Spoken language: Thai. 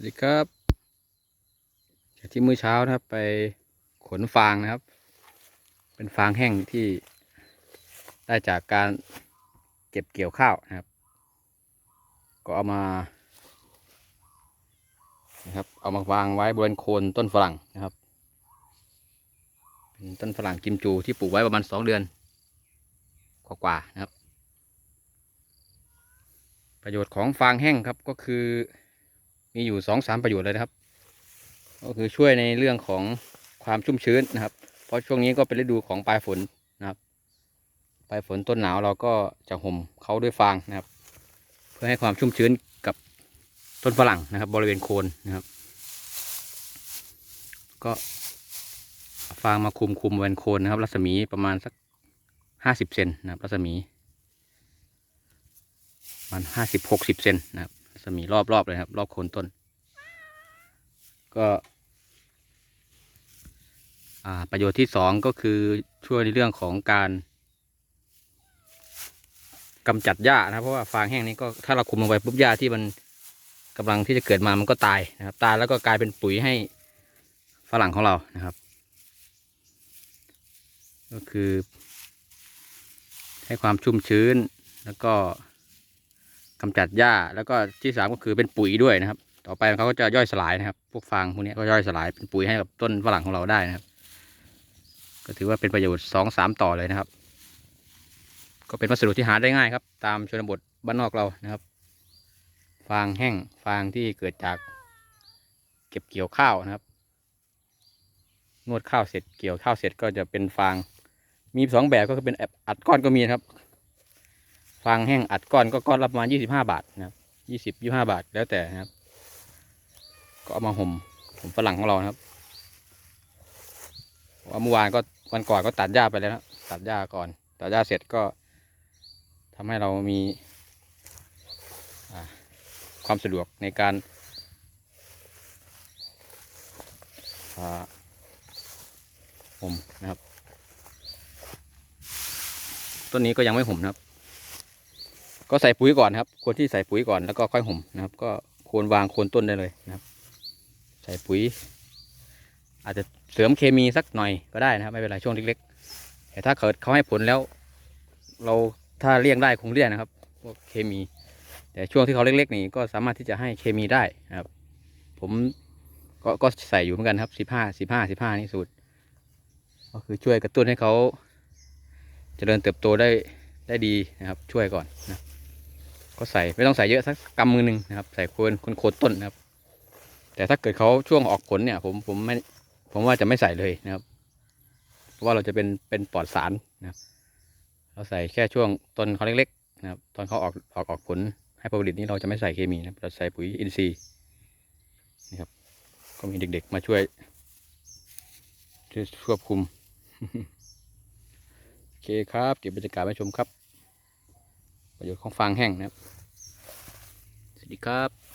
วัสดีครับจากที่มื้อเช้านะครับ ไปขนฟางนะครับ เป็นฟางแห้งที่ได้จากการเก็บเกี่ยวข้าวนะครับ ก็เอามานะครับ เอามาวางไว้บริเวณโคนต้นฝรั่งนะครับ เป็นต้นฝรั่งกิมจูที่ปลูกไว้ประมาณสองเดือนกว่าๆนะครับ ประโยชน์ของฟางแห้งครับก็คือ มีอยู่สองสามประโยชน์เลยนะครับ ก็คือช่วยในเรื่องของความชุ่มชื้นนะครับ เพราะช่วงนี้ก็เป็นฤดูของปลายฝนนะครับปลายฝนต้นหนาวเราก็จะห่มเขาด้วยฟางนะครับ เพื่อให้ความชุ่มชื้นกับต้นฝรั่งนะครับ บริเวณโคนนะครับ ก็ฟางมาคุมคุมบริเวณโคนนะครับ รัศมีประมาณสักห้าสิบเซนนะครับ รัศมีประมาณห้าสิบหกสิบเซนนะครับ รัศมีรอบๆเลยครับ รอบโคนต้น ก็ ประโยชน์ที่สองก็คือช่วยในเรื่องของการกำจัดหญ้านะครับเพราะว่าฟางแห้งนี้ก็ถ้าเราคุมลงไปปุ๊บหญ้าที่มันกำลังที่จะเกิดมามันก็ตายนะครับ ตายแล้วก็กลายเป็นปุ๋ยให้ฝรั่งของเรานะครับ ก็คือ ให้ความชุ่มชื้นแล้วก็ กำจัดหญ้าแล้วก็ที่สามก็คือเป็นปุ๋ยด้วยนะครับ ต่อไปเขาก็จะย่อยสลายนะครับ พวกฟางพวกนี้ก็ย่อยสลายเป็นปุ๋ยให้กับต้นฝรั่งของเราได้นะครับ ก็ถือว่าเป็นประโยชน์สองสามต่อเลยนะครับ ก็เป็นวัสดุที่หาได้ง่ายครับ ตามชนบทบ้านนอกเรานะครับ ฟางแห้งฟางที่เกิดจาก เก็บเกี่ยวข้าวนะครับ นวดข้าวเสร็จเกี่ยวข้าวเสร็จก็จะเป็นฟางมีสองแบบก็คือเป็นแบบอัดก้อนก็มีนะครับ ฟางแห้งอัดก้อนก็ก้อนละประมาณยี่สิบห้าบาทนะครับยี่สิบยี่ห้าบาทแล้วแต่นะครับ ก็เอามาห่มห่มฝรั่งของเรานะครับว่าเมื่อวานก็วันก่อนก็ตัดหญ้าไปแล้วนะตัดหญ้าก่อน ตัดหญ้าเสร็จก็ทำให้เรามีความสะดวกในการห่มนะครับ ต้นนี้ก็ยังไม่ห่มนะครับ ก็ใส่ปุ๋ยก่อนครับควรที่ใส่ปุ๋ยก่อนแล้วก็ค่อยห่มนะครับ ก็ควรวางโคนต้นได้เลยนะครับ ใส่ปุ๋ย อาจจะเสริมเคมีสักหน่อยก็ได้นะครับ ไม่เป็นไรช่วงเล็กๆแต่ถ้าเกิดเขาให้ผลแล้ว เราถ้าเลี่ยงได้คงเลี่ยงนะครับพวกเคมี แต่ช่วงที่เขาเล็กๆนี่ก็สามารถที่จะให้เคมีได้นะครับ ผมก็ก็ใส่อยู่เหมือนกันครับสิบห้าสิบห้าสิบห้านี่สูตร ก็คือช่วยกระตุ้นให้เขาเจริญเติบโตได้ได้ดีนะครับ ช่วยก่อนนะ ก็ใส่ไม่ต้องใส่เยอะสักกำมือหนึ่งนะครับ ใส่โคนคนโคนต้นนะครับ แต่ถ้าเกิดเขาช่วงออกผลเนี่ย ผมผมไม่ผมว่าจะไม่ใส่เลยนะครับ เพราะว่าเราจะเป็นเป็นปลอดสารนะครับ เราใส่แค่ช่วงต้นเขาเล็กๆนะครับ ตอนเขาออกออกออกผลให้ผลผลิตนี้เราจะไม่ใส่เคมีนะเราใส่ปุ๋ยอินทรีย์นะครับ ก็มีเด็กๆมาช่วยช่วยควบคุมโอเคครับเก็บบรรยากาศมาชมครับ ประโยชน์ของฟางแห้งนะครับ สวัสดีครับ